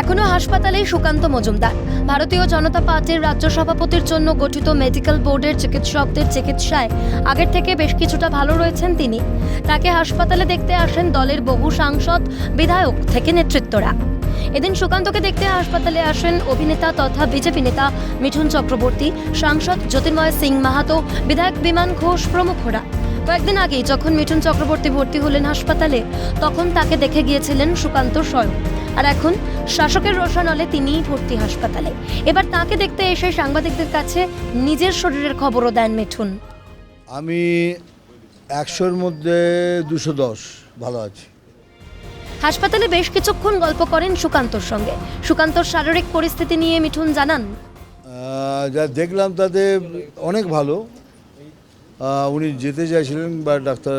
এখনও হাসপাতালেই সুকান্ত মজুমদার। ভারতীয় জনতা পার্টির রাজ্য সভাপতির জন্য গঠিত মেডিকেল বোর্ডের চিকিৎসকদের চিকিৎসায় আগের থেকে বেশ কিছুটা ভালো রয়েছেন তিনি। তাকে হাসপাতালে দেখতে আসেন দলের বহু সাংসদ, বিধায়ক থেকে নেতৃত্বরা। এদিন সুকান্তকে দেখতে হাসপাতালে আসেন অভিনেতা তথা বিজেপি নেতা মিঠুন চক্রবর্তী, সাংসদ জ্যোতির্ময় সিং মাহাতো, বিধায়ক বিমান ঘোষ প্রমুখরা। কয়েকদিন আগেই যখন মিঠুন চক্রবর্তী ভর্তি হলেন হাসপাতালে, তখন তাকে দেখে গিয়েছিলেন সুকান্ত স্বয়ং। আর এখন শাসকের রোশন হলে তিনিই ভর্তি হাসপাতালে। এবার তাকে দেখতে এসে সাংবাদিকদের কাছে নিজের শরীরের খবরও দেন মিঠুন। আমি একশোর মধ্যে দুশো দশ ভালো আছি। হাসপাতালে বেশ কিছুক্ষণ গল্প করেন সুকান্তর সঙ্গে। সুকান্তর শারীরিক পরিস্থিতি নিয়ে মিঠুন জানান। যা দেখলাম তাতে অনেক ভালো। উনি যেতে চাইছিলেন বা ডাক্তার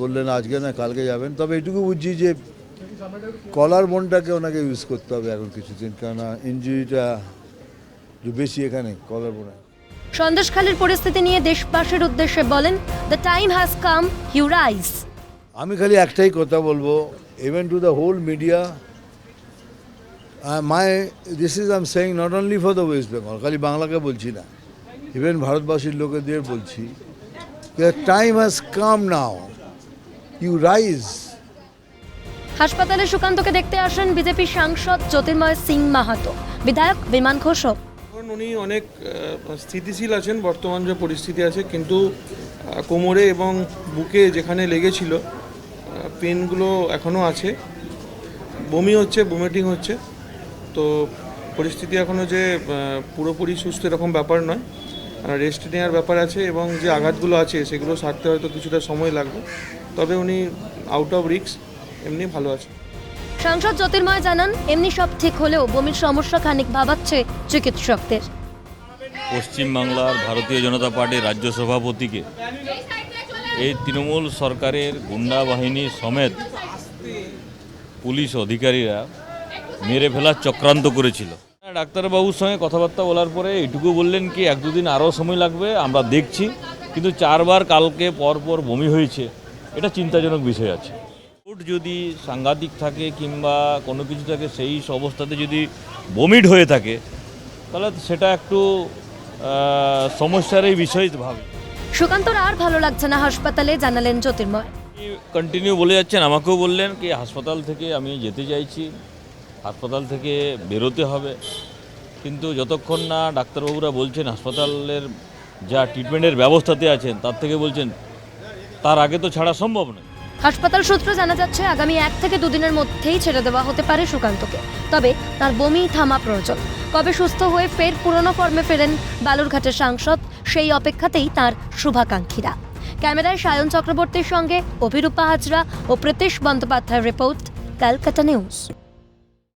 বললেন আজকে না কালকে যাবেন। তবে এটুকু বুঝছি যে কলার বোনটাকে ওনাকে ইউজ করতে হবে এখন কিছুদিন কেননা ইঞ্জুরিটা একটু বেশি এখানে কলার বোনে। সন্দেশখালীর পরিস্থিতি নিয়ে দেশবাসীর উদ্দেশ্যে বলেন the time has come you rise আমি খালি একটাই কথা বলব even to the whole media my this is am saying not only for the West Bengal খালি বাংলাকে বলছি না ইভেন ভারতবাসীর লোকেদের বলছি time has come now you rise হাসপাতালে সুকান্তকে দেখতে আসেন বিজেপি সাংসদ জ্যোতির্ময় সিং মাহাতো। বিধায়ক বিমান ঘোষও উনি অনেক স্থিতিশীল আছেন, বর্তমান যে পরিস্থিতি আছে, কিন্তু কোমরে এবং বুকে যেখানে লেগেছিল পেনগুলো এখনও আছে। বমি হচ্ছে বমিটিং হচ্ছে। তো পরিস্থিতি এখনও যে পুরোপুরি সুস্থ এরকম ব্যাপার নয়। রেস্ট নেওয়ার ব্যাপার আছে এবং যে আঘাতগুলো আছে, সেগুলো সারতে হয়তো কিছুটা সময় লাগবে। তবে উনি আউট অফ রিক্স এমনি ভালো আছে। সাংসদ জ্যোতির্ময় জানান এমনি সব ঠিক হলেও বমির সমস্যা খানিক ভাবাচ্ছে চিকিৎসকদের। পশ্চিমবাংলার ভারতীয় জনতা পার্টির রাজ্য সভাপতিকে এই তৃণমূল সরকারের গুন্ডা বাহিনী সমেত পুলিশ অধিকারীরা মেরে ফেলার চক্রান্ত করেছিল। ডাক্তারবাবুর সঙ্গে কথাবার্তা বলার পরে এটুকু বললেন কি এক দুদিন আরও সময় লাগবে আমরা দেখছি। কিন্তু চারবার কালকে পরপর বমি হয়েছে এটা চিন্তাজনক বিষয় আছে। যদি সাংঘাতিক থাকে কিংবা কোনো কিছু থাকে সেই অবস্থাতে যদি বমিট হয়ে থাকে তাহলে সেটা একটু আহ, সমস্যারই বিষয় ভাবে। সুকান্তর আর ভালো লাগছে না হাসপাতালে জানালেন জ্যোতির্ময়। কন্টিনিউ বলে যাচ্ছেন আমাকেও বললেন কি হাসপাতাল থেকে আমি যেতে চাইছি হাসপাতাল থেকে বেরোতে হবে। কিন্তু যতক্ষণ না ডাক্তারবাবুরা বলছেন হাসপাতালের যা ট্রিটমেন্টের ব্যবস্থাতে আছেন তার থেকে বলছেন তার আগে তো ছাড়া সম্ভব নয়। হাসপাতাল সূত্র জানা যাচ্ছে, আগামী এক থেকে দুদিনের মধ্যেই ছেড়ে দেওয়া হতে পারে সুকান্তকে। তবে তার বমি থামা প্রয়োজন। কবে সুস্থ হয়ে ফের পুরনো ফর্মে ফেরেন বালুরঘাটের সাংসদ, সেই অপেক্ষাতেই তার শুভাকাঙ্ক্ষীরা। ক্যামেরায় সায়ন চক্রবর্তীর সঙ্গে অভিরূপা হাজরা ও প্রতীশ বন্দ্যোপাধ্যায়ের রিপোর্ট, ক্যালকাটা নিউজ।